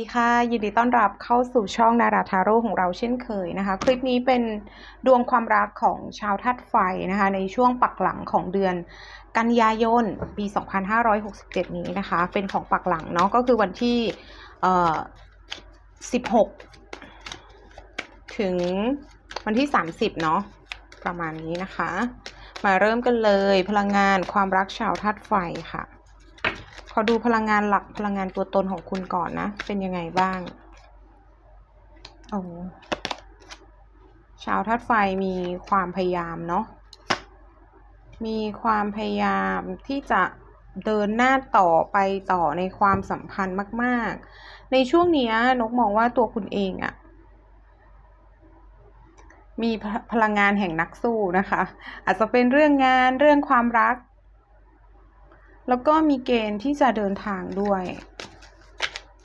สวัสดีค่ะ ยินดีต้อนรับเข้าสู่ช่องนาราทาโร่ของเราเช่นเคยนะคะ คลิปนี้เป็นดวงความรักของชาวธาตุไฟนะคะ ในช่วงปักหลังของเดือนกันยายนปี 2567 นี้นะคะ เป็นของปักหลังเนาะก็คือวันที่เอ่อ16 ถึงวันที่ 30 เนาะประมาณนี้นะคะ มาเริ่มกันเลยพลังงานความรักชาวธาตุไฟค่ะ ขอดูพลังงานหลักพลังงานตัวตนของคุณก่อนนะ เป็นยังไงบ้าง โอ้ชาวธาตุไฟมีความพยายามเนาะ มีความพยายามที่จะเดินหน้าต่อไปต่อในความสัมพันธ์มาก ๆ ในช่วงนี้นกมองว่าตัวคุณเองอะมีพพลังงานแห่งนักสู้นะคะ อาจจะเป็นเรื่องงานเรื่องความรัก แล้วก็มีเกณฑ์ที่จะเดินทางด้วย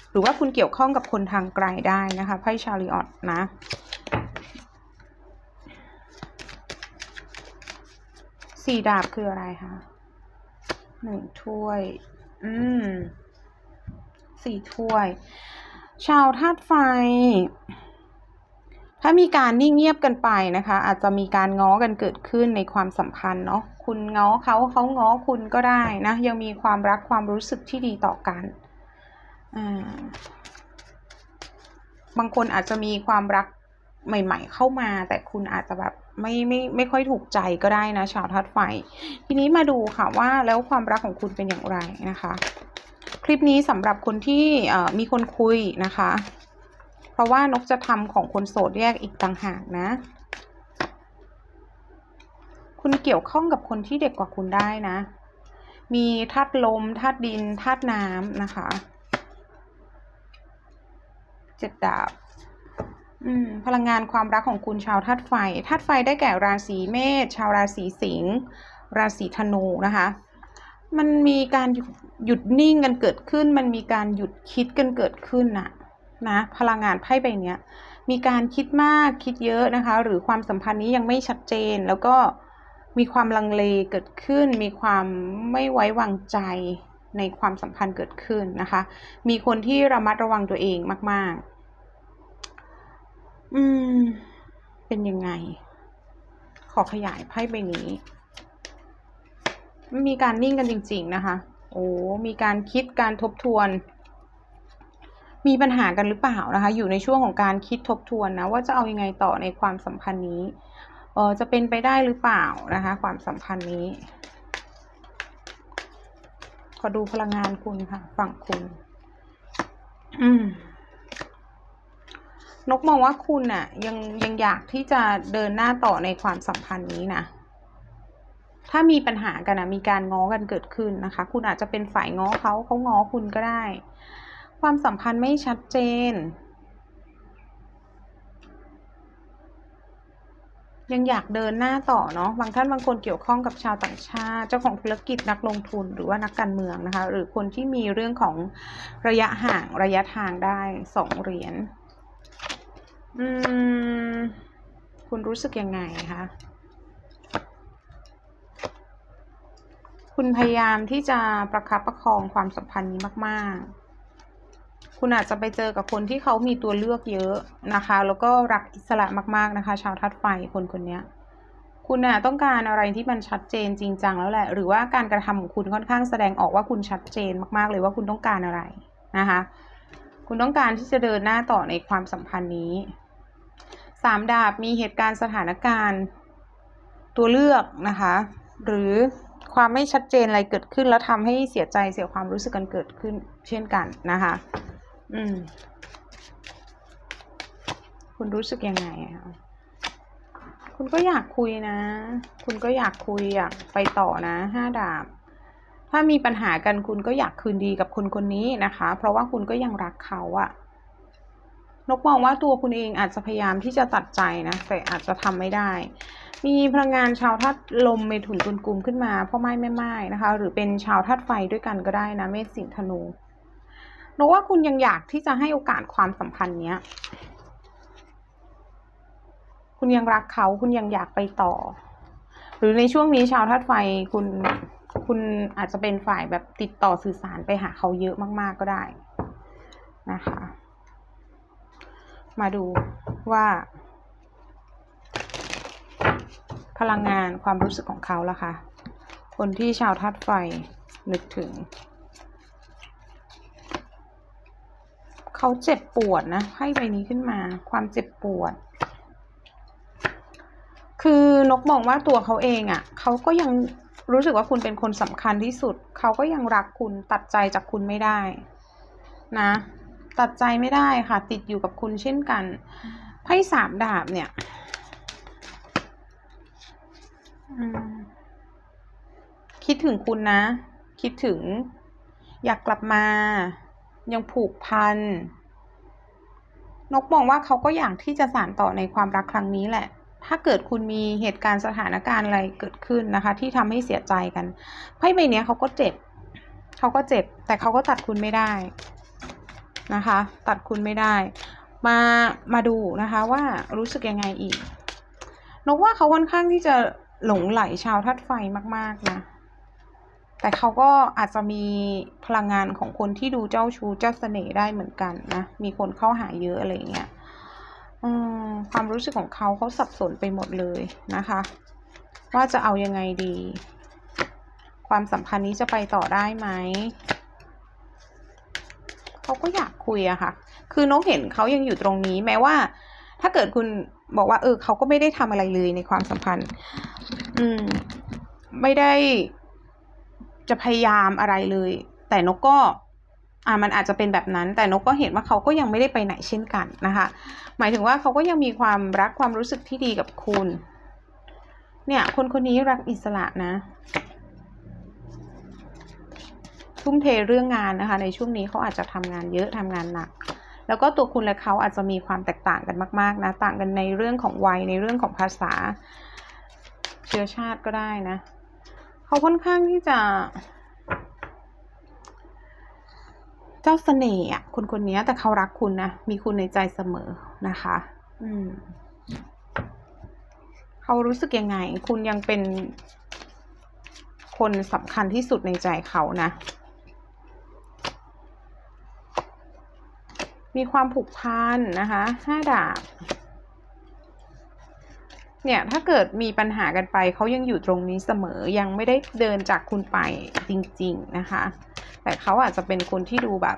หรือว่าคุณเกี่ยวข้องกับคนทางไกลได้นะคะไพ่ชาริออตนะสี่ดาบคืออะไรคะหนึ่งถ้วย อืมสี่ถ้วย ชาวธาตุไฟ ถ้ามีการนิ่งเงียบกันไปนะคะ อาจจะมีการง้อกันเกิดขึ้นในความสัมพันธ์เนาะคุณง้อเขาเขาง้อคุณก็ได้นะยังมีความรักความรู้สึกที่ดีต่อกันบางคนอาจจะมีความรักใหม่ ๆ เข้ามา แต่คุณอาจจะแบบไม่ไม่ไม่ค่อยถูกใจก็ได้นะ ชาวธาตุไฟ ทีนี้มาดูค่ะว่าแล้วความรักของคุณเป็นอย่างไรนะคะ คลิปนี้สำหรับคนที่มีคนคุยนะคะ เพราะว่านกจะทำของคนโสดแยกอีกต่างหากนะ คุณเกี่ยวข้องกับคนที่เด็กกว่าคุณได้นะ มีธาตุลมธาตุดินธาตุน้ำนะคะเจ็ดดาบพลังงานความรักของคุณชาวธาตุไฟธาตุไฟได้แก่ราศีเมษชาวราศีสิงห์ราศีธนูนะคะ มันมีการหยุดนิ่งกันเกิดขึ้น มันมีการหยุดคิดกันเกิดขึ้นน่ะ นะพลังงานไพ่ใบเนี้ยมีการคิดมากคิดเยอะนะคะ หรือความสัมพันธ์นี้ยังไม่ชัดเจน แล้วก็มีความลังเลเกิดขึ้น มีความไม่ไว้วางใจในความสัมพันธ์เกิดขึ้นนะคะ มีคนที่ระมัดระวังตัวเองมาก ๆ อืม เป็นยังไง ขอขยายไพ่ใบนี้ มีการนิ่งกันจริง ๆ นะคะ โอ้ มีการคิดการทบทวน มีปัญหากันหรือเปล่านะคะ อยู่ในช่วงของการคิดทบทวนนะว่าจะเอายังไงต่อในความสัมพันธ์นี้เออจะเป็นไปได้หรือเปล่านะคะ ความสัมพันธ์นี้ ขอดูพลังงานคุณค่ะ ฝั่งคุณ อืมนกมองว่าคุณน่ะ ยังยังอยากที่จะเดินหน้าต่อในความสัมพันธ์นี้นะถ้ามีปัญหากันนะมีการง้อกันเกิดขึ้นนะคะ คุณอาจจะเป็นฝ่ายง้อเขาเขาง้อคุณก็ได้ ความสัมพันธ์ไม่ชัดเจน ยังอยากเดินหน้าต่อเนาะบางท่านบางคนเกี่ยวข้องกับชาวต่างชาติเจ้าของธุรกิจนักลงทุนหรือว่านักการเมืองนะคะ หรือคนที่มีเรื่องของระยะห่างระยะทางได้สองเหรียญอืมคุณรู้สึกยังไงคะคุณพยายามที่จะประคับประคองความสัมพันธ์นี้มาก ๆ คุณอาจจะไปเจอกับคนที่เขามีตัวเลือกเยอะนะคะ แล้วก็รักอิสระมากๆนะคะ ชาวทัดไฟคนคนนี้คุณน่ะต้องการอะไรที่มันชัดเจนจริงจังแล้วแหละ หรือว่าการกระทำของคุณค่อนข้างแสดงออกว่าคุณชัดเจนมากๆเลยว่าคุณต้องการอะไรนะคะ คุณต้องการที่จะเดินหน้าต่อในความสัมพันธ์นี้สามดาบมีเหตุการณ์สถานการณ์ตัวเลือกนะคะ หรือความไม่ชัดเจนอะไรเกิดขึ้นแล้วทำให้เสียใจเสียความรู้สึกกันเกิดขึ้นเช่นกันนะคะ อืม คุณรู้สึกยังไงคะคุณก็อยากคุยนะ คุณก็อยากคุยอยากไปต่อนะห้าดาบ ถ้ามีปัญหากันคุณก็อยากคืนดีกับคนคนนี้นะคะ เพราะว่าคุณก็ยังรักเขาอะนกมองว่าตัวคุณเองอาจจะพยายามที่จะตัดใจนะแต่อาจจะทำไม่ได้ มีพลังงานชาวธาตุลมเมถุนตุลกุมขึ้นมาพ่อไม้แม่ไม้นะคะ หรือเป็นชาวธาตุไฟด้วยกันก็ได้นะเมษสิงธนู นกว่าคุณยังอยากที่จะให้โอกาสความสัมพันธ์เนี้ย คุณยังรักเขา คุณยังอยากไปต่อ หรือในช่วงนี้ชาวธาตุไฟคุณคุณอาจจะเป็นฝ่ายแบบติดต่อสื่อสารไปหาเขาเยอะมาก ๆก็ได้นะคะ มาดูว่า พลังงานความรู้สึกของเขาละค่ะคนที่ชาวธาตุไฟนึกถึง เขาเจ็บปวดนะไพ่ใบนี้ขึ้นมา ความเจ็บปวด คือนกมองว่าตัวเขาเองอะ่ะเขาก็ยังรู้สึกว่าคุณเป็นคนสำคัญที่สุด เขาก็ยังรักคุณตัดใจจากคุณไม่ได้ นะ ตัดใจไม่ได้ค่ะ ติดอยู่กับคุณเช่นกันไพ่สามดาบเนี่ยคิดถึงคุณนะ คิดถึงอยากกลับมา ยังผูกพัน นกมองว่าเขาก็อยากที่จะสานต่อในความรักครั้งนี้แหละ ถ้าเกิดคุณมีเหตุการณ์สถานการณ์อะไรเกิดขึ้นนะคะ ที่ทำให้เสียใจกันไพ่ใบนี้เขาก็เจ็บ เขาก็เจ็บ แต่เขาก็ตัดคุณไม่ได้นะคะ ตัดคุณไม่ได้ มา มาดูนะคะว่ารู้สึกยังไงอีก นกว่าเขาค่อนข้างที่จะหลงไหลชาวธาตุไฟมาก ๆ นะ แต่เขาก็อาจจะมีพลังงานของคนที่ดูเจ้าชู้เจ้าเสน่ห์ได้เหมือนกันนะ มีคนเข้าหาเยอะอะไรเงี้ยอความรู้สึกของเขาเขาสับสนไปหมดเลยนะคะ ว่าจะเอายังไงดี ความสัมพันธ์นี้จะไปต่อได้ไหมเขาก็อยากคุยอะค่ะ คือนกเห็นเขายังอยู่ตรงนี้แม้ว่า ถ้าเกิดคุณบอกว่า เออเขาก็ไม่ได้ทำอะไรเลยในความสัมพันธ์ อืม ไม่ได้ จะพยายามอะไรเลย แต่นกก็อ่ามันอาจจะเป็นแบบนั้น แต่นกก็เห็นว่าเขาก็ยังไม่ได้ไปไหนเช่นกันนะคะ หมายถึงว่าเขาก็ยังมีความรักความรู้สึกที่ดีกับคุณ เนี่ย คนคนนี้รักอิสระนะ ทุ่มเทเรื่องงานนะคะ ในช่วงนี้เขาอาจจะทำงานเยอะทำงานหนัก แล้วก็ตัวคุณและเขาอาจจะมีความแตกต่างกันมาก ๆ นะ ต่างกันในเรื่องของวัยในเรื่องของภาษา เชื้อชาติก็ได้นะ เขาค่อนข้างที่จะ เจ้าเสน่ห์อะคนคนนี้แต่เขารักคุณนะ มีคุณในใจเสมอนะคะ อืมเขารู้สึกยังไง คุณยังเป็นคนสำคัญที่สุดในใจเขานะ มีความผูกพันนะคะห้าดาบ เนี่ยถ้าเกิดมีปัญหากันไปเขายังอยู่ตรงนี้เสมอยังไม่ได้เดินจากคุณไปจริง ๆนะคะ แต่เขาอาจจะเป็นคนที่ดูแบบ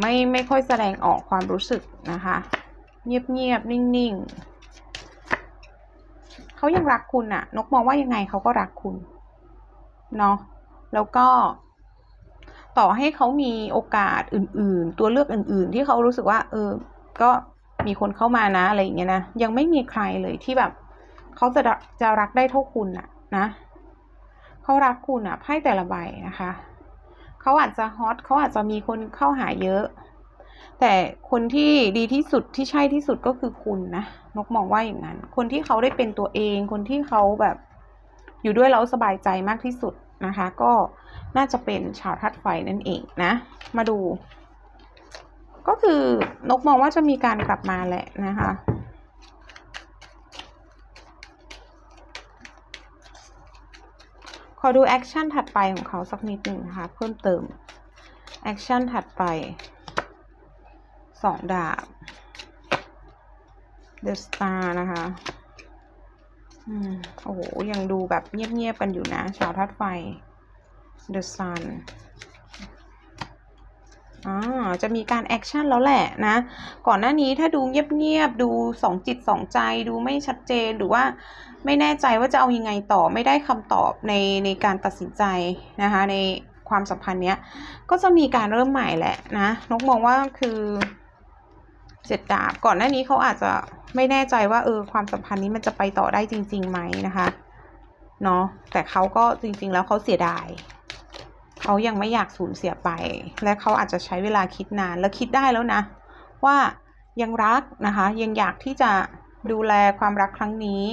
ไม่ไม่ค่อยแสดงออกความรู้สึกนะคะ เงียบๆนิ่งๆเขายังรักคุณอะนกมองว่ายังไงเขาก็รักคุณเนาะแล้วก็ต่อให้เขามีโอกาสอื่น ๆ ตัวเลือกอื่น ๆ ที่เขารู้สึกว่า เออ ก็ มีคนเข้ามานะอะไรอย่างเงี้ยนะยังไม่มีใครเลยที่แบบเขาจะจะรักได้เท่าคุณอะนะเขารักคุณอะไพ่แต่ละใบนะคะเขาอาจจะฮอตเขาอาจจะมีคนเข้าหาเยอะ แต่คนที่ดีที่สุดที่ใช่ที่สุดก็คือคุณนะนกมองว่าอย่างนั้น คนที่เขาได้เป็นตัวเอง คนที่เขาแบบอยู่ด้วยแล้วสบายใจมากที่สุดนะคะ ก็น่าจะเป็นชาวธาตุไฟนั่นเองนะ มาดู ก็คือนกมองว่าจะมีการกลับมาแหละนะคะ ขอดูแอคชั่นถัดไปของเขาสักนิดหนึ่งนะคะ เพิ่มเติม แอคชั่นถัดไปสองดาบ The Star นะคะอืมโอ้โห ยังดูแบบเงียบๆกันอยู่นะ ชาวธาตุไฟ The Sun อ่าจะมีการแอคชั่นแล้วแหละนะ ก่อนหน้านี้ถ้าดูเงียบๆ ดูสองจิตสองใจ ดูไม่ชัดเจนหรือว่าไม่แน่ใจว่าจะเอายังไงต่อไม่ได้คำตอบในในการตัดสินใจนะคะในความสัมพันธ์เนี้ยก็จะมีการเริ่มใหม่แหละนะนกมองว่าคือเจ็ดดาบก่อนหน้านี้เขาอาจจะไม่แน่ใจว่าเออความสัมพันธ์นี้มันจะไปต่อได้จริงๆไหมนะคะเนาะแต่เขาก็จริงๆแล้วเขาเสียดาย เขายังไม่อยากสูญเสียไป และเขาอาจจะใช้เวลาคิดนานแล้วคิดได้แล้วนะ ว่ายังรักนะคะ ยังอยากที่จะดูแลความรักครั้งนี้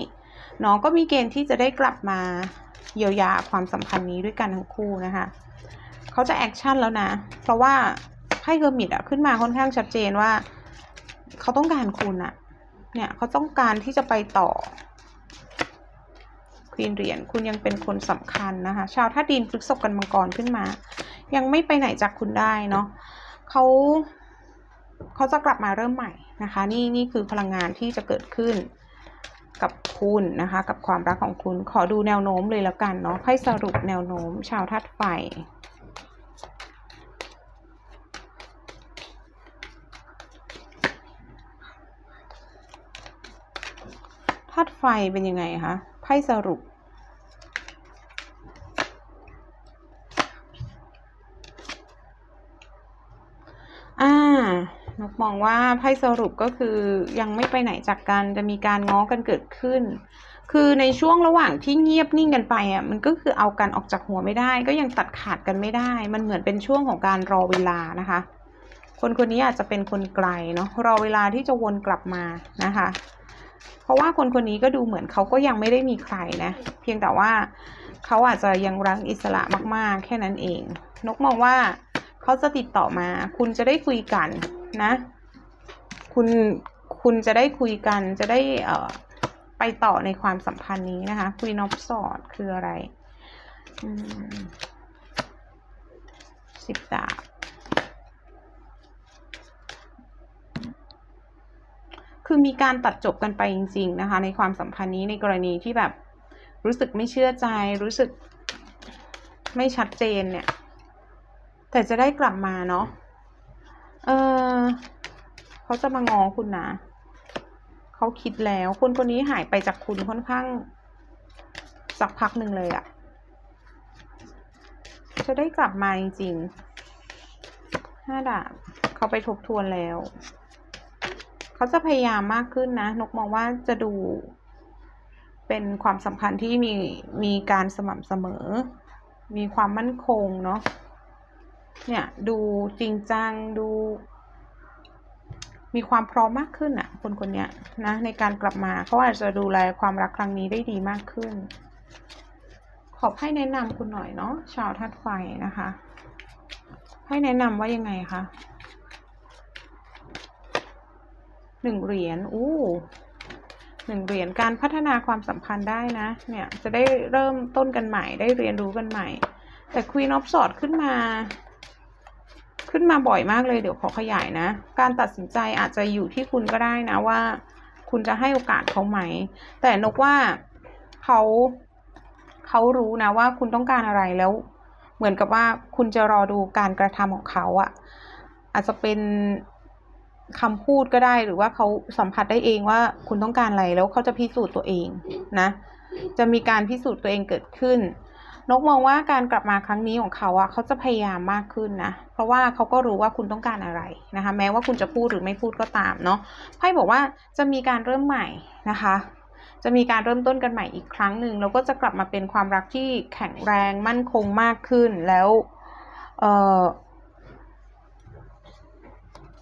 น้องก็มีเกณฑ์ที่จะได้กลับมาเยียวยาความสัมพันธ์นี้ด้วยกันทั้งคู่นะคะเขาจะแอคชั่นแล้วนะ เพราะว่าไพ่เฮอร์มิตอะขึ้นมาค่อนข้างชัดเจนว่า เขาต้องการคุณอะเนี่ยเขาต้องการที่จะไปต่อ ควีนเหรียญคุณยังเป็นคนสำคัญนะคะ ชาวธาตุดินพฤกษบกันมังกรขึ้นมา ยังไม่ไปไหนจากคุณได้เนาะเขาเขาจะกลับมาเริ่มใหม่นะคะ นี่นี่คือพลังงานที่จะเกิดขึ้นกับคุณนะคะ กับความรักของคุณขอดูแนวโน้มเลยแล้วกันเนาะให้สรุปแนวโน้ม ชาวธาตุไฟธาตุไฟเป็นยังไงคะ ไพ่สรุป อ่านกมองว่าไพ่สรุปก็คือยังไม่ไปไหนจากกันจะมีการง้อกันเกิดขึ้น คือในช่วงระหว่างที่เงียบนิ่งกันไปอะมันก็คือเอากันออกจากหัวไม่ได้ ก็ยังตัดขาดกันไม่ได้ มันเหมือนเป็นช่วงของการรอเวลานะคะ คนคนนี้อาจจะเป็นคนไกลเนาะรอเวลาที่จะวนกลับมานะคะ เพราะว่าคนคนนี้ก็ดูเหมือนเขาก็ยังไม่ได้มีใครนะ เพียงแต่ว่าเขาอาจจะยังรักอิสระมากๆ แค่นั้นเอง นกมองว่าเขาจะติดต่อมา คุณจะได้คุยกันนะ คุณคุณจะได้คุยกันจะได้เอ่อไปต่อในความสัมพันธ์นี้นะคะคุยนอฟสอดคืออะไรอืมสิบดาบ คือมีการตัดจบกันไปจริง ๆ นะคะ ในความสัมพันธ์นี้ในกรณีที่แบบรู้สึกไม่เชื่อใจรู้สึกไม่ชัดเจนเนี่ย แต่จะได้กลับมาเนาะเออเขาจะมางอคุณนะเขาคิดแล้วคนคนนี้หายไปจากคุณค่อนข้าง สักพักหนึ่งเลยอะจะได้กลับมาจริงๆห้าดาบเขาไปทบทวนแล้ว เขาจะพยายามมากขึ้นนะ นกมองว่าจะดู เป็นความสัมพันธ์ที่มีมีการสม่ำเสมอ มีความมั่นคงเนาะเนี่ย ดูจริงจังดู มีความพร้อมมากขึ้นอะคนคนเนี้ยนะ ในการกลับมาเขาอาจจะดูแลความรักครั้งนี้ได้ดีมากขึ้น ขอให้แนะนำคุณหน่อยเนาะชาวธาตุไฟนะคะ ให้แนะนำว่ายังไงคะ หนึ่งเหรียญอู้หนึ่งเหรียญการพัฒนาความสัมพันธ์ได้นะ เนี่ยจะได้เริ่มต้นกันใหม่ได้เรียนรู้กันใหม่ แต่ Queen of s w o r d ขึ้นมา ขึ้นมาบ่อยมากเลยเดี๋ยวขอขยายนะ การตัดสินใจอาจจะอยู่ที่คุณก็ได้นะว่า คุณจะให้โอกาสเขาไหม แต่นกว่าเขาเขารู้นะว่าคุณต้องการอะไรแล้ว เหมือนกับว่าคุณจะรอดูการกระทำของเขาอะอาจจะเป็น คำพูดก็ได้หรือว่าเขาสัมผัสได้เองว่าคุณต้องการอะไรแล้วเขาจะพิสูจน์ตัวเองนะ จะมีการพิสูจน์ตัวเองเกิดขึ้น นกมองว่าการกลับมาครั้งนี้ของเขาอะเขาจะพยายามมากขึ้นนะ เพราะว่าเขาก็รู้ว่าคุณต้องการอะไรนะคะ แม้ว่าคุณจะพูดหรือไม่พูดก็ตามเนาะไพ่บอกว่าจะมีการเริ่มใหม่นะคะ จะมีการเริ่มต้นกันใหม่อีกครั้งหนึ่งแล้วก็จะกลับมาเป็นความรักที่แข็งแรงมั่นคงมากขึ้นแล้ว เอ่อ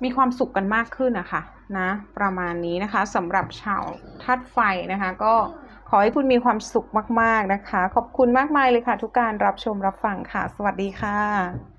มีความสุขกันมากขึ้นนะคะนะประมาณนี้นะคะสำหรับชาวธาตุไฟนะคะ ก็ขอให้คุณมีความสุขมาก ๆ นะคะ ขอบคุณมากมายเลยค่ะ ทุกการรับชมรับฟังค่ะ สวัสดีค่ะ